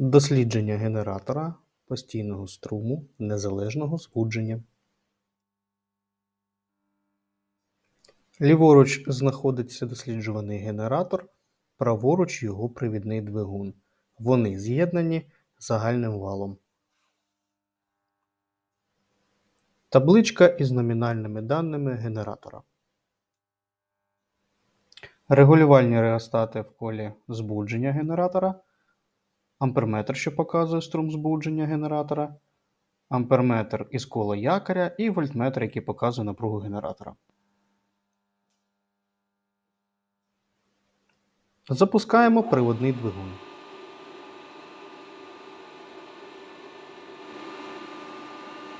Дослідження генератора постійного струму незалежного збудження. Ліворуч знаходиться досліджуваний генератор, праворуч його привідний двигун. Вони з'єднані загальним валом. Табличка із номінальними даними генератора. Регулювальні реостати в колі збудження генератора, амперметр, що показує струм збудження генератора, амперметр із кола якоря і вольтметр, який показує напругу генератора. Запускаємо приводний двигун.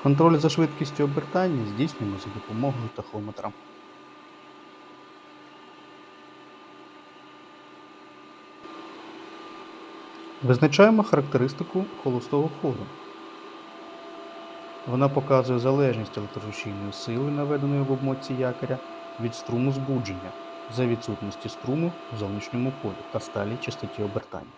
Контроль за швидкістю обертання здійснюємо за допомогою тахометра. Визначаємо характеристику холостого ходу. Вона показує залежність електрорушійної сили, наведеної в обмотці якоря, від струму збудження за відсутності струму в зовнішньому полі та сталій частоті обертання.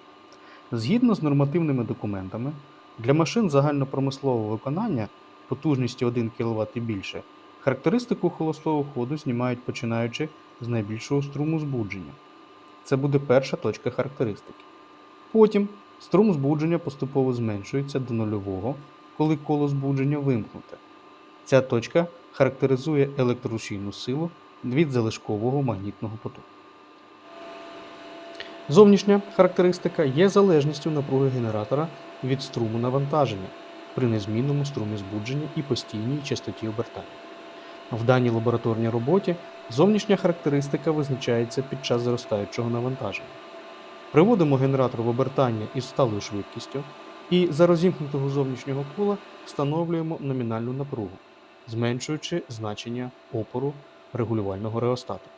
Згідно з нормативними документами, для машин загальнопромислового виконання потужністю 1 кВт і більше характеристику холостого ходу знімають починаючи з найбільшого струму збудження. Це буде перша точка характеристики. Потім струм збудження поступово зменшується до нульового, коли коло збудження вимкнуте. Ця точка характеризує електрорушійну силу від залишкового магнітного потоку. Зовнішня характеристика є залежністю напруги генератора від струму навантаження при незмінному струмі збудження і постійній частоті обертання. В даній лабораторній роботі зовнішня характеристика визначається під час зростаючого навантаження. Приводимо генератор в обертання із сталою швидкістю і за розімкнутого зовнішнього кола встановлюємо номінальну напругу, зменшуючи значення опору регулювального реостату.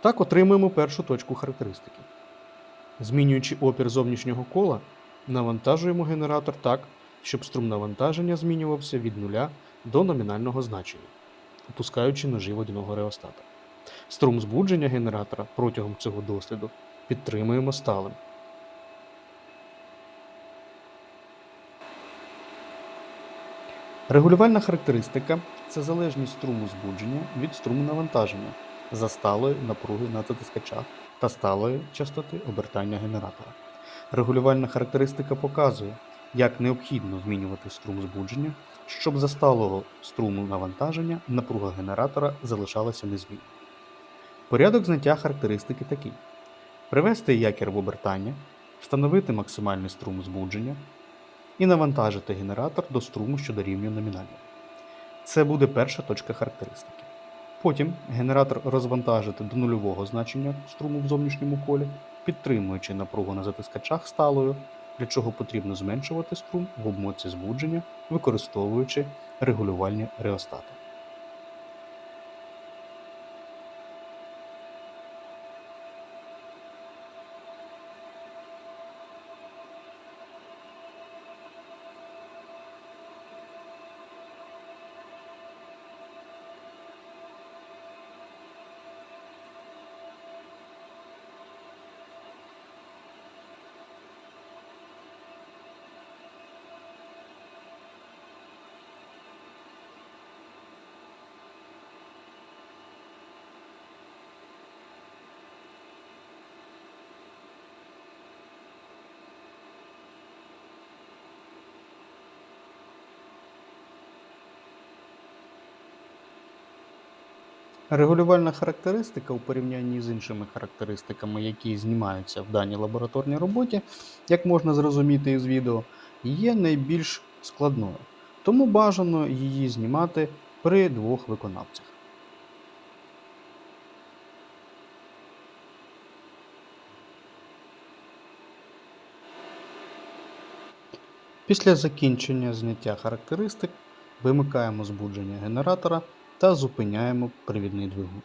Так отримуємо першу точку характеристики. Змінюючи опір зовнішнього кола, навантажуємо генератор так, щоб струм навантаження змінювався від нуля до номінального значення, опускаючи ножі водяного реостата. Струм збудження генератора протягом цього досліду підтримуємо сталим. Регулювальна характеристика це залежність струму збудження від струму навантаження за сталої напруги на затискачах та сталої частоти обертання генератора. Регулювальна характеристика показує, як необхідно змінювати струм збудження, щоб за сталого струму навантаження напруга генератора залишалася незмінною. Порядок зняття характеристики такий: привести якір в обертання, встановити максимальний струм збудження і навантажити генератор до струму, що дорівнює номінальному. Це буде перша точка характеристики. Потім генератор розвантажити до нульового значення струму в зовнішньому колі, підтримуючи напругу на затискачах сталою, для чого потрібно зменшувати струм в обмотці збудження, використовуючи регулювальні реостати. Регулювальна характеристика у порівнянні з іншими характеристиками, які знімаються в даній лабораторній роботі, як можна зрозуміти із відео, є найбільш складною. Тому бажано її знімати при двох виконавцях. Після закінчення зняття характеристик вимикаємо збудження генератора та зупиняємо привідний двигун.